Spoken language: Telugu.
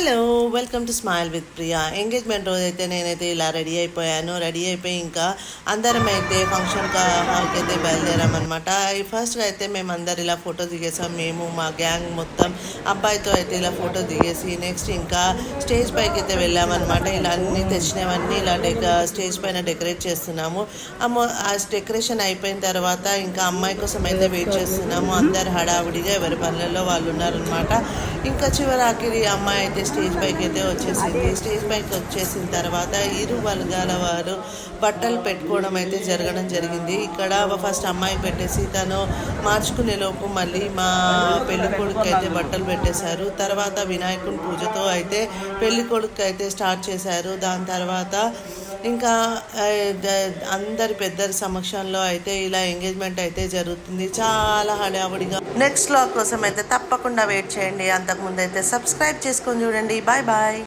Hello welcome to smile with Priya. Engagement రోజు అయితే నేనైతే ఇలా రెడీ అయిపోయాను. రెడీ అయిపోయి ఇంకా అందరం అయితే ఫంక్షన్ హాల్కి అయితే బయలుదేరామన్నమాట. ఫస్ట్గా అయితే మేము అందరు ఇలా ఫోటో దిగేసాం. మేము మా గ్యాంగ్ మొత్తం అబ్బాయితో అయితే ఇలా ఫోటో దిగేసి నెక్స్ట్ ఇంకా స్టేజ్ పైకి అయితే వెళ్ళామన్నమాట. ఇలా అన్ని తెచ్చినవన్నీ ఇలా డెక స్టేజ్ పైన డెకరేట్ చేస్తున్నాము. ఆ ఆ డెకరేషన్ అయిపోయిన తర్వాత ఇంకా అమ్మాయి కోసం అయితే వెయిట్ చేస్తున్నాము. అందరు హడావిడిగా ఎవరి పనులలో వాళ్ళు ఉన్నారనమాట ఇంకా చివరాఖరి అమ్మాయి అయితే స్టేజ్ పైకి అయితే వచ్చేసింది. స్టేజ్ పైకి వచ్చేసిన తర్వాత ఇరు వర్గాల వారు బట్టలు పెట్టుకోవడం అయితే జరగడం జరిగింది. ఇక్కడ ఫస్ట్ అమ్మాయి పెట్టేసి తను మార్చుకునే లోపు మళ్ళీ మా పెళ్ళి కొడుకు అయితే బట్టలు పెట్టేశారు. తర్వాత వినాయకుని పూజతో అయితే పెళ్ళి కొడుకు అయితే స్టార్ట్ చేశారు. దాని తర్వాత ఇంకా అందరి పెద్దల సమక్షంలో అయితే ఇలా ఎంగేజ్మెంట్ అయితే జరుగుతుంది. చాలా హడావుడిగా. నెక్స్ట్ లాగ్ కోసం అయితే తప్పకుండా వెయిట్ చేయండి. అంతకుముందు అయితే సబ్స్క్రైబ్ చేసుకొని చూడండి. Bye bye